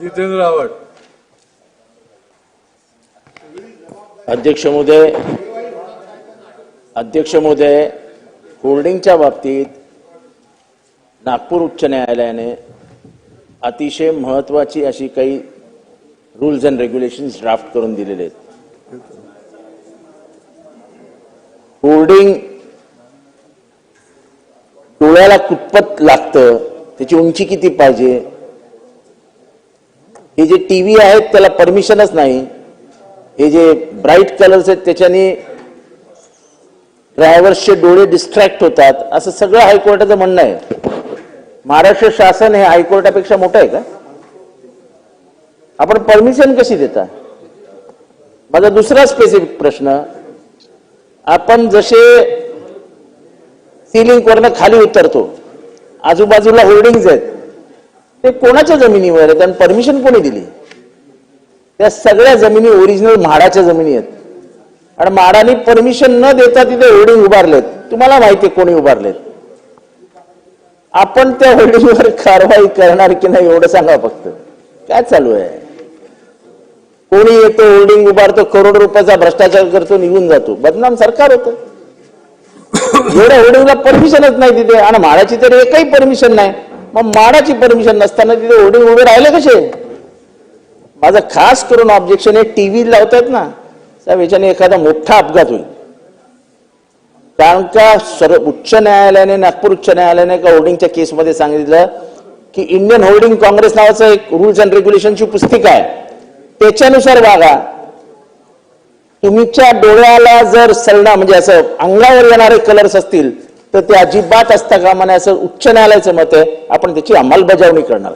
जितेंद्र आव्हाड अध्यक्ष महोदय अध्यक्ष महोदय होल्डिंगच्या बाबतीत नागपूर उच्च न्यायालयाने अतिशय महत्वाची अशी काही रूल्स अँड रेग्युलेशन्स ड्राफ्ट करून दिलेले आहेत. होल्डिंग डोळ्याला कुटपत लागतं त्याची उंची किती पाहिजे हे जे टीव्ही आहेत त्याला परमिशनच नाही. हे जे ब्राईट कलर्स आहेत त्याच्याने ड्रायव्हर्सचे डोळे डिस्ट्रॅक्ट होतात. असं सगळं हायकोर्टाचं म्हणणं आहे. महाराष्ट्र शासन हे हायकोर्टापेक्षा मोठं आहे का? आपण परमिशन कशी देता? माझा दुसरा स्पेसिफिक प्रश्न आपण जसे सिलिंग वरनं खाली उतरतो आजूबाजूला होर्डिंग्स आहेत ते कोणाच्या जमिनीवर आहेत आणि परमिशन कोणी दिली? त्या सगळ्या जमिनी ओरिजिनल म्हाडाच्या जमिनी आहेत. आणि म्हाडाने परमिशन न देता तिथे होल्डिंग उभारलेत. तुम्हाला माहिती आहे कोणी उभारलेत? आपण त्या होल्डिंगवर कारवाई करणार की नाही एवढं सांगा फक्त. काय चालू आहे? कोणी येतो होल्डिंग उभारतो करोड रुपयाचा भ्रष्टाचार करतो निघून जातो. बदनाम सरकार होतं. एवढ्या होर्डिंगला परमिशनच नाही तिथे. आणि म्हाडाची तर एकही परमिशन नाही. मग माडाची परमिशन नसताना तिथे होर्डिंग उभे राहिले कसे? माझं खास करून ऑब्जेक्शन हे टी व्ही लावतात ना साहेब याच्याने एखादा मोठा अपघात होईल. कारण का सर्व उच्च न्यायालयाने नागपूर उच्च न्यायालयाने एका होर्डिंगच्या केसमध्ये सांगितलं की इंडियन होर्डिंग काँग्रेस नावाचं एक रूल्स अँड रेग्युलेशनची पुस्तिका आहे. त्याच्यानुसार वागा तुमच्या डोळ्याला जर सरणा म्हणजे असं अंगावर येणारे कलर्स असतील तर ते अजिबात असता कामा नये असं उच्च न्यायालयाचं मत आहे. आपण त्याची अंमलबजावणी करणार